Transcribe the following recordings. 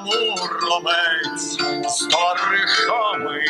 Муромець з тарихами.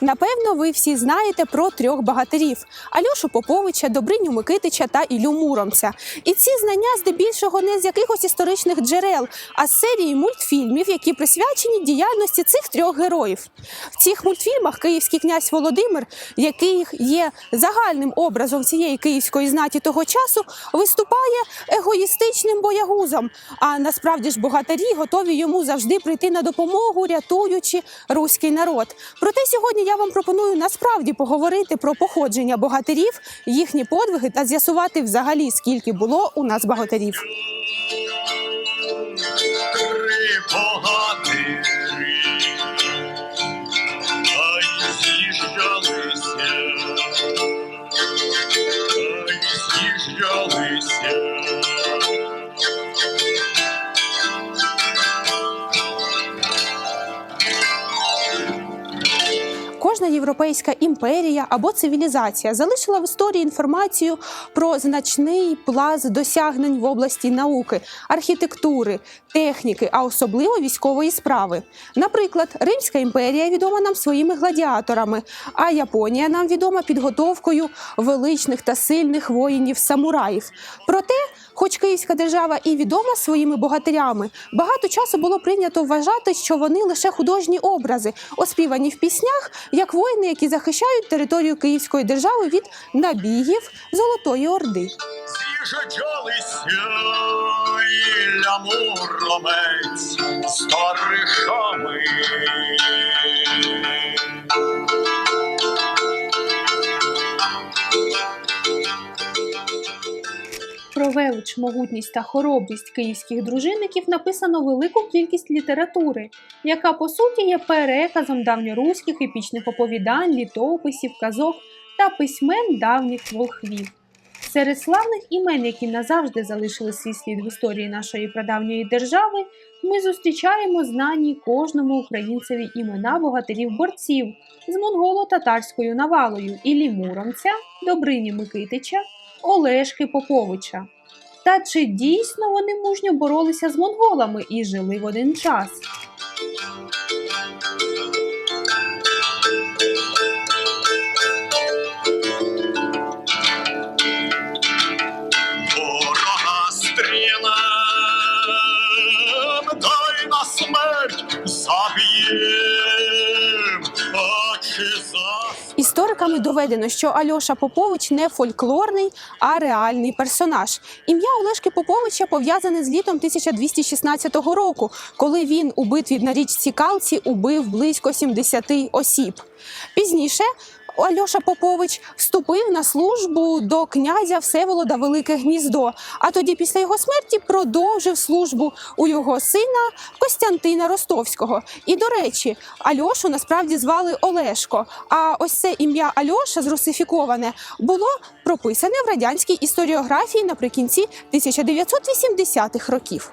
Напевно, ви всі знаєте про трьох богатирів: Альошу Поповича, Добриню Микитича та Ілю Муромця. І ці знання здебільшого не з якихось історичних джерел, а з серії мультфільмів, які присвячені діяльності цих трьох героїв. В цих мультфільмах київський князь Володимир, який є загальним образом цієї київської знаті того часу, виступає егоїстичним боягузом. А насправді ж богатирі готові йому завжди прийти на допомогу, рятуючи руський народ. Проте сьогодні я вам пропоную насправді поговорити про походження богатирів, їхні подвиги та з'ясувати взагалі скільки було у нас богатирів. Європейська імперія або цивілізація залишила в історії інформацію про значний пласт досягнень в області науки, архітектури, техніки, а особливо військової справи. Наприклад, Римська імперія відома нам своїми гладіаторами, а Японія нам відома підготовкою величних та сильних воїнів-самураїв. Проте, хоч Київська держава і відома своїми богатирями, багато часу було прийнято вважати, що вони лише художні образи, оспівані в піснях, як воїни, які захищають територію Київської держави від набігів Золотої Орди. З'їжджалися Велич, могутність та хоробрість київських дружинників написано велику кількість літератури, яка по суті є переказом давньоруських епічних оповідань, літописів, казок та письмен давніх волхвів. Серед славних імен, які назавжди залишили свій слід в історії нашої прадавньої держави, ми зустрічаємо знані кожному українцеві імена богатирів-борців з монголо-татарською навалою Іллі Муромця, Добрині Микитича, Олешки Поповича. Та чи дійсно вони мужньо боролися з монголами і жили в один час? Доведено, що Альоша Попович не фольклорний, а реальний персонаж. Ім'я Олешки Поповича пов'язане з літом 1216 року, коли він у битві на річці Калці убив близько 70 осіб. Пізніше Альоша Попович вступив на службу до князя Всеволода Велике Гніздо. А тоді, після його смерті, продовжив службу у його сина Костянтина Ростовського. І до речі, Альошу насправді звали Олешко. А ось це ім'я Альоша зрусифіковане було прописане в радянській історіографії наприкінці 1980-х років.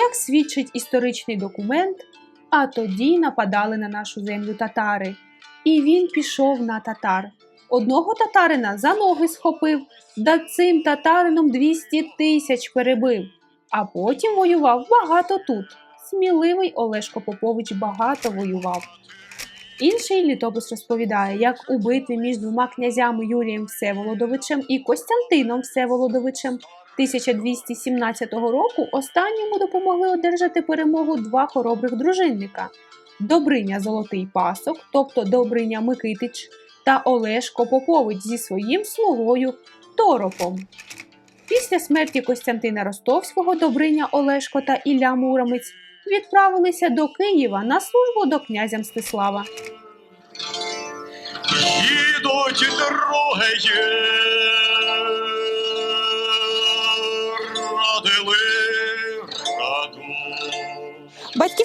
Як свідчить історичний документ, а тоді нападали на нашу землю татари, і він пішов на татар. Одного татарина за ноги схопив, да цим татарином 200 тисяч перебив, а потім воював багато тут. Сміливий Олешко Попович багато воював. Інший літопис розповідає, як у битві між двома князями Юрієм Всеволодовичем і Костянтином Всеволодовичем 1217 року останньому допомогли одержати перемогу два хоробрих дружинника Добриня Золотий Пасок, тобто Добриня Микитич, та Олешко Попович зі своїм слугою Торопом. Після смерті Костянтина Ростовського Добриня Олешко та Ілля Муромець відправилися до Києва на службу до князя Мстислава. Їдуть дороги,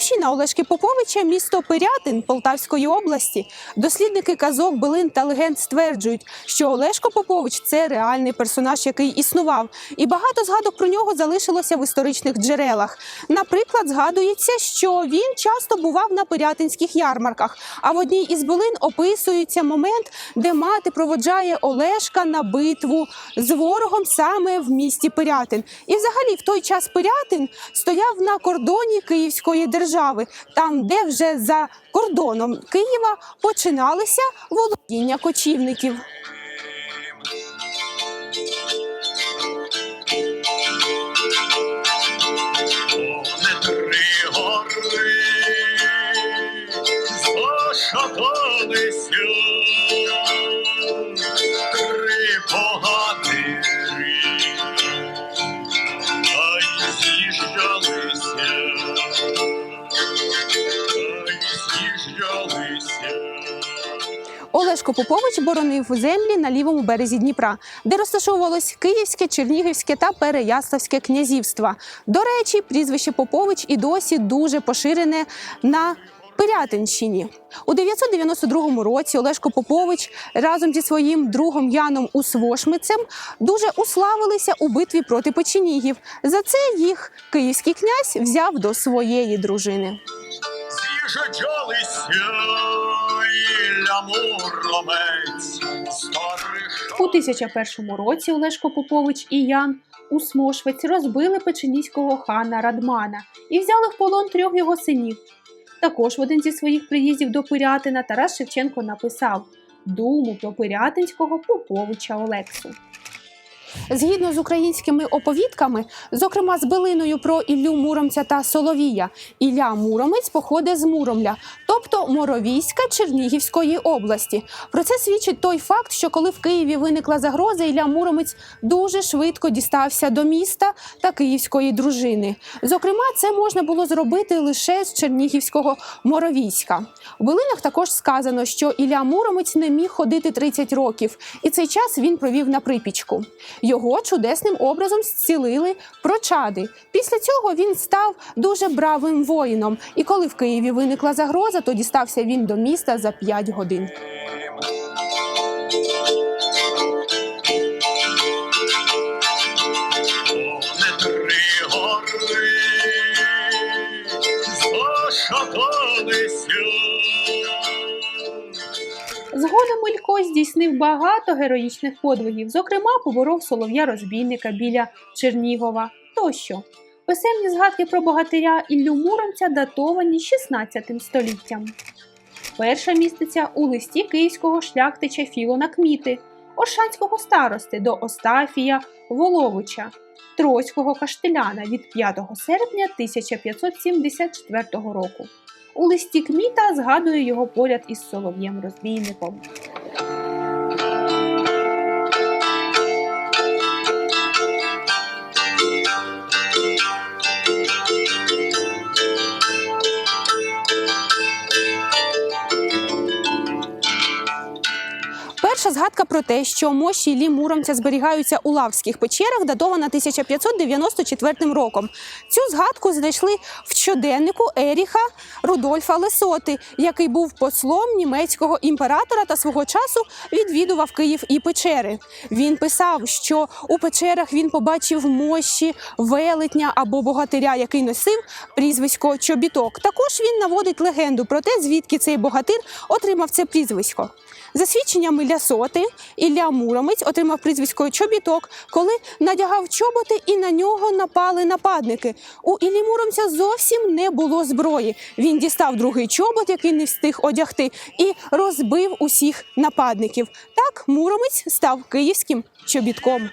Батьківщина Олешки Поповича місто Пирятин Полтавської області. Дослідники казок, билин та легенд стверджують, що Олешко Попович це реальний персонаж, який існував, і багато згадок про нього залишилося в історичних джерелах. Наприклад, згадується, що він часто бував на пирятинських ярмарках. А в одній із билин описується момент, де мати проводжає Олешка на битву з ворогом саме в місті Пирятин. І взагалі в той час Пирятин стояв на кордоні Київської держави, там, де вже за кордоном Києва починалися володіння кочівників. Вони Олешко Попович боронив землі на лівому березі Дніпра, де розташовувалось Київське, Чернігівське та Переяславське князівства. До речі, прізвище Попович і досі дуже поширене на Пирятинщині. У 992 році Олешко Попович разом зі своїм другом Яном Усвошмицем дуже уславилися у битві проти печенігів. За це їх київський князь взяв до своєї дружини. З'їжджалися У 1001 році Олешко Попович і Ян Усмошвець розбили печеніського хана Радмана і взяли в полон трьох його синів. Також в один зі своїх приїздів до Пирятина Тарас Шевченко написав думу про пирятинського Поповича Олексу. Згідно з українськими оповідками, зокрема з билиною про Іллю Муромця та Соловія, Ілля Муромець походить з Муромля, тобто Моровійська Чернігівської області. Про це свідчить той факт, що коли в Києві виникла загроза, Ілля Муромець дуже швидко дістався до міста та київської дружини. Зокрема, це можна було зробити лише з Чернігівського Моровійська. В билинах також сказано, що Ілля Муромець не міг ходити 30 років, і цей час він провів на припічку. Його чудесним образом зцілили прочади. Після цього він став дуже бравим воїном. І коли в Києві виникла загроза, то дістався він до міста за 5 годин. Згодом здійснив багато героїчних подвигів, зокрема, поборов солов'я розбійника біля Чернігова тощо. Писемні згадки про богатиря Іллю Муромця датовані 16 століттям. Перша міститься у листі київського шляхтича Філона Кміти, Оршанського старости до Остафія Воловича, Троського каштеляна від 5 серпня 1574 року. У листі Кміта згадує його поряд із Солов'єм розбійником. Згадка про те, що мощі Іллі Муромця зберігаються у лавських печерах, датована 1594 роком. Цю згадку знайшли в щоденнику Еріха Рудольфа Лесоти, який був послом німецького імператора та свого часу відвідував Київ і печери. Він писав, що у печерах він побачив мощі велетня або богатиря, який носив прізвисько Чобіток. Також він наводить легенду про те, звідки цей богатир отримав це прізвисько. За свідченнями Лясоти, чоботи. Ілля Муромець отримав прізвисько чобіток, коли надягав чоботи і на нього напали нападники. У Іллі Муромця зовсім не було зброї. Він дістав другий чобот, який не встиг одягти, і розбив усіх нападників. Так Муромець став київським чобітком.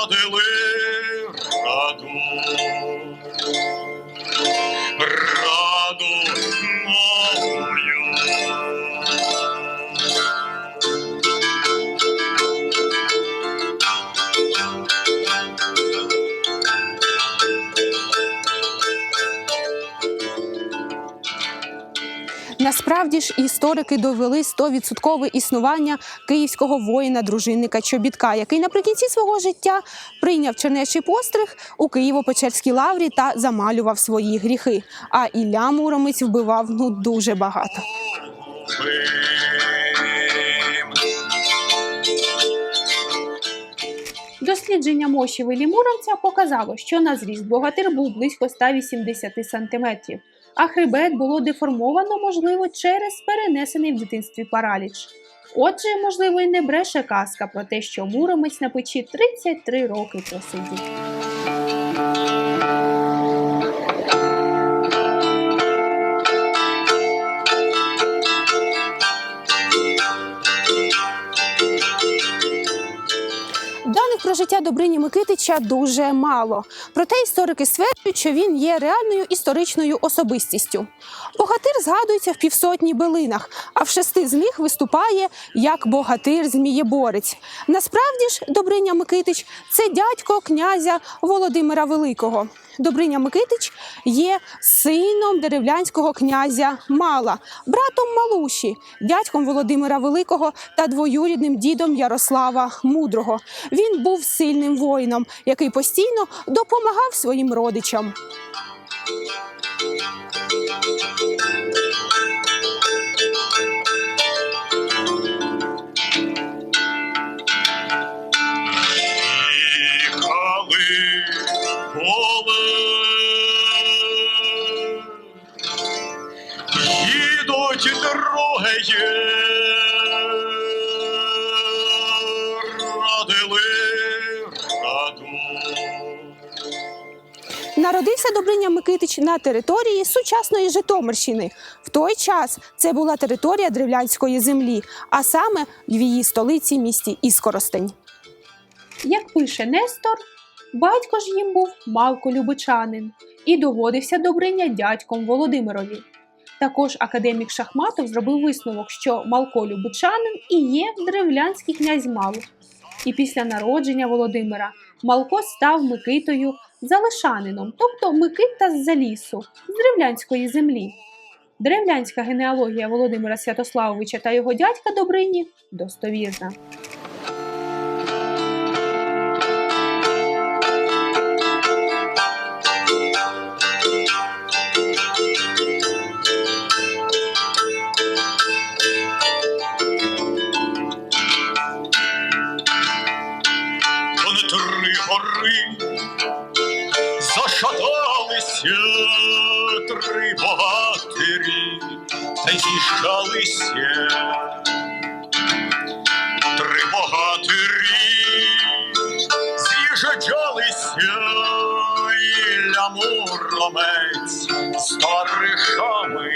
Родили Насправді ж історики довели 100% існування київського воїна-дружинника Чобітка, який наприкінці свого життя прийняв чернечий постриг у Києво-Печерській лаврі та замалював свої гріхи. А Ілля Муромець вбивав ну дуже багато. Дослідження мощі Вилі Муромця показало, що на зріст богатир був близько 180 см, а хребет було деформовано, можливо, через перенесений в дитинстві параліч. Отже, можливо, і не бреше казка про те, що Муромець на печі 33 роки просидів. Про життя Добрині Микитича дуже мало. Проте історики стверджують, що він є реальною історичною особистістю. Богатир згадується в півсотні билинах, а в шести з них виступає як богатир Змієборець. Насправді ж, Добриня Микитич це дядько князя Володимира Великого. Добриня Микитич є сином деревлянського князя Мала, братом Малуші, дядьком Володимира Великого та двоюрідним дідом Ярослава Мудрого. Він був сильним воїном, який постійно допомагав своїм родичам. Народився Микитич на території сучасної Житомирщини. В той час це була територія древлянської землі, а саме в її столиці місті Іскоростень. Як пише Нестор, батько ж їм був Малко Любичанин і доводився Добриня дядьком Володимирові. Також академік Шахматов зробив висновок, що Малко Любичанин і є древлянський князь Мал. І після народження Володимира Малко став Микитою Залишанином, тобто Микита з Залісу, з древлянської землі. Древлянська генеалогія Володимира Святославовича та його дядька Добрині достовірна. Три гори та. Три богатирі з'їжджалися, Ілля Муромець з тарихами.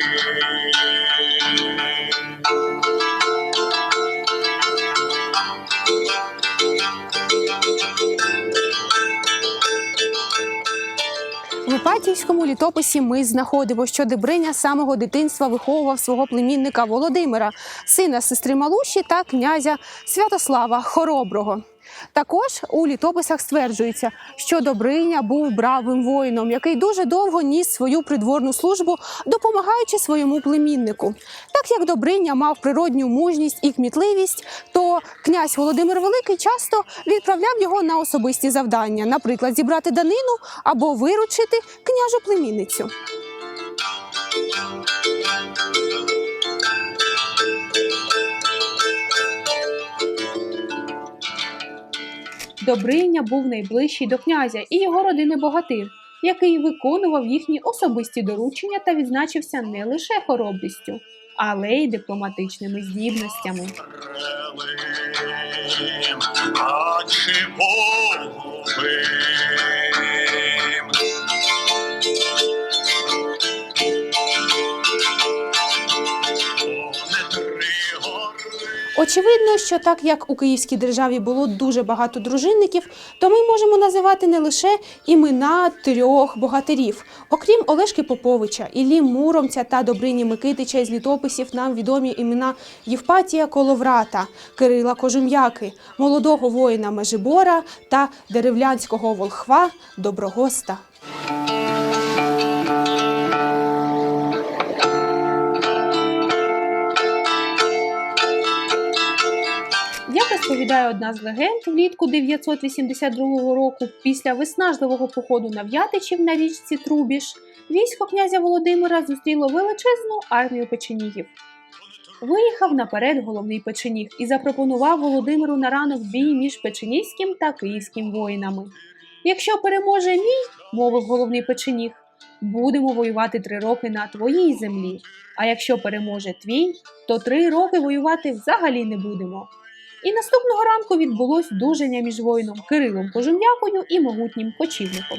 В літописі ми знаходимо, що Дебриня з самого дитинства виховував свого племінника Володимира, сина сестри Малуші та князя Святослава Хороброго. Також у літописах стверджується, що Добриня був бравим воїном, який дуже довго ніс свою придворну службу, допомагаючи своєму племіннику. Так як Добриня мав природню мужність і кмітливість, то князь Володимир Великий часто відправляв його на особисті завдання, наприклад, зібрати данину або виручити княжу племінницю. Добриня був найближчий до князя і його родини богатир. який виконував їхні особисті доручення та відзначився не лише хоробрістю, але й дипломатичними здібностями. Трелим, Очевидно, що так як у Київській державі було дуже багато дружинників, то ми можемо називати не лише імена трьох богатирів. Окрім Олешки Поповича, Іллі Муромця та Добрині Микитича із літописів нам відомі імена Євпатія Коловрата, Кирила Кожум'яки, молодого воїна Межибора та деревлянського волхва Доброгоста. Розповідає одна з легенд, влітку 982 року, після виснажливого походу на В'ятичів на річці Трубіж, військо князя Володимира зустріло величезну армію печенігів. Виїхав наперед головний печеніг і запропонував Володимиру на ранок бій між печенігським та київським воїнами. Якщо переможе мій, мовив головний печеніг, будемо воювати три роки на твоїй землі. А якщо переможе твій, то три роки воювати взагалі не будемо. І наступного ранку відбулось дуження між воїном Кирилом Кожум'якою і могутнім кочівником.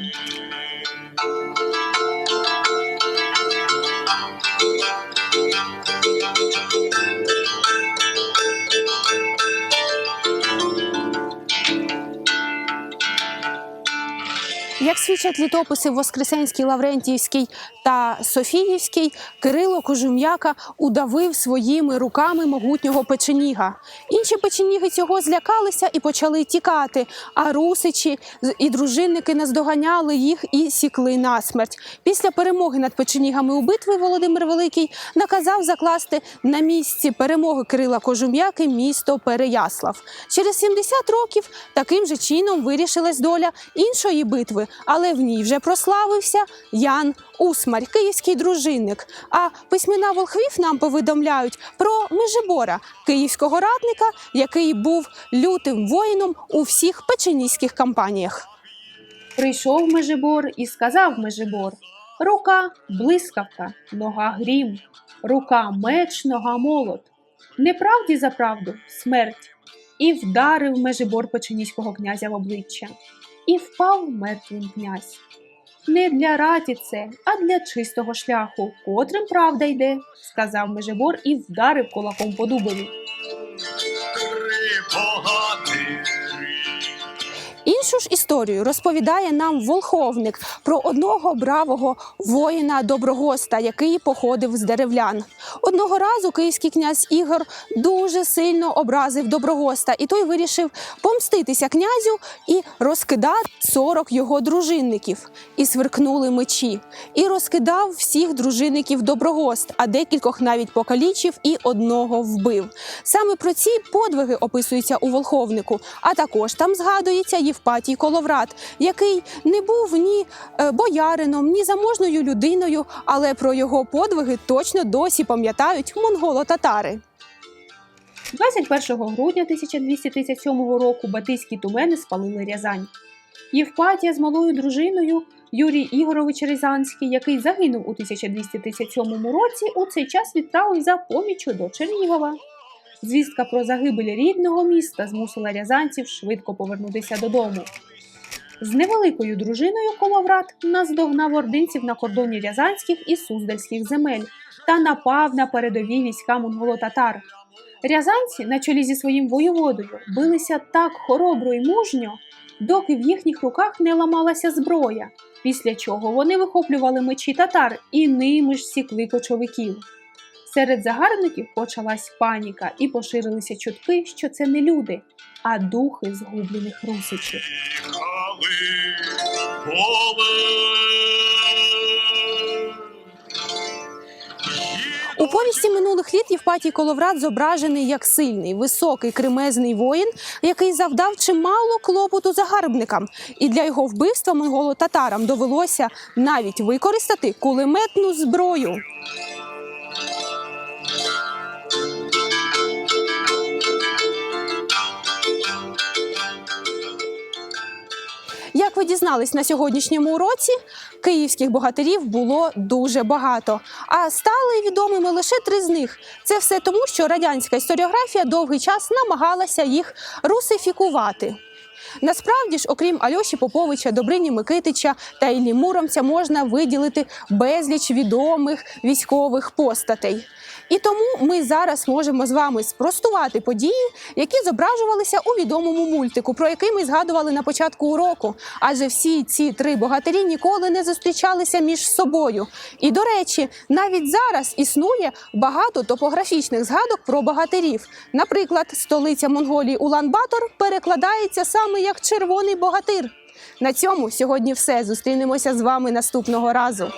Як свідчать літописи Воскресенський, Лаврентіївський та Софіївський, Кирило Кожум'яка удавив своїми руками могутнього печеніга. Інші печеніги цього злякалися і почали тікати, а русичі і дружинники наздоганяли їх і сікли насмерть. Після перемоги над печенігами у битві Володимир Великий наказав закласти на місці перемоги Кирила Кожум'яки місто Переяслав. Через 70 років таким же чином вирішилась доля іншої битви, але в ній вже прославився Ян Усмарь, київський дружинник. А письмена волхвів нам повідомляють про Межибора, київського радника, який був лютим воїном у всіх печеніських кампаніях. Прийшов Межибор і сказав Межибор: Рука блискавка, нога грім, рука меч, нога молот. Неправді за правду смерть. І вдарив Межибор печеніського князя в обличчя, і впав мертвим князь. Не для раті це, а для чистого шляху, котрим правда йде, сказав Межибор і вдарив кулаком по дубові. Богатирі. Іншу ж історію розповідає нам волховник про одного бравого воїна Доброгоста, який походив з деревлян. Одного разу київський князь Ігор дуже сильно образив Доброгоста, і той вирішив помститися князю і розкидати 40 його дружинників. І сверкнули мечі, і розкидав всіх дружинників Доброгост, а декількох навіть покалічив і одного вбив. Саме про ці подвиги описуються у Волховнику, а також там згадується Євпатій Коловрат, який не був ні е, боярином, ні заможною людиною, але про його подвиги точно досі пам'ятають монголо-татари. 21 грудня 1237 року батийські тумени спалили Рязань. Євпатія з малою дружиною Юрій Ігорович Рязанський, який загинув у 1237 році, у цей час відправив за поміччю до Чернігова. Звістка про загибель рідного міста змусила рязанців швидко повернутися додому. З невеликою дружиною Коловрат наздогнав ординців на кордоні рязанських і суздальських земель та напав на передові війська монголо-татар. Рязанці на чолі зі своїм воєводою билися так хоробро і мужньо, доки в їхніх руках не ламалася зброя, після чого вони вихоплювали мечі татар і ними ж сікли кочовиків. Серед загарбників почалась паніка і поширилися чутки, що це не люди, а духи згублених русичів. У повісті минулих літ Євпатій Коловрат зображений як сильний, високий, кремезний воїн, який завдав чимало клопоту загарбникам. І для його вбивства монголо-татарам довелося навіть використати кулеметну зброю. Ви дізнались на сьогоднішньому уроці, київських богатирів було дуже багато, а стали відомими лише три з них. Це все тому, що радянська історіографія довгий час намагалася їх русифікувати. Насправді ж, окрім Альоші Поповича, Добрині Микитича та Іллі Муромця, можна виділити безліч відомих військових постатей. І тому ми зараз можемо з вами спростувати події, які зображувалися у відомому мультику, про який ми згадували на початку уроку. Адже всі ці три богатирі ніколи не зустрічалися між собою. І до речі, навіть зараз існує багато топографічних згадок про богатирів. Наприклад, столиця Монголії Улан-Батор перекладається саме вами як червоний богатир. На цьому сьогодні все. Зустрінемося з вами наступного разу.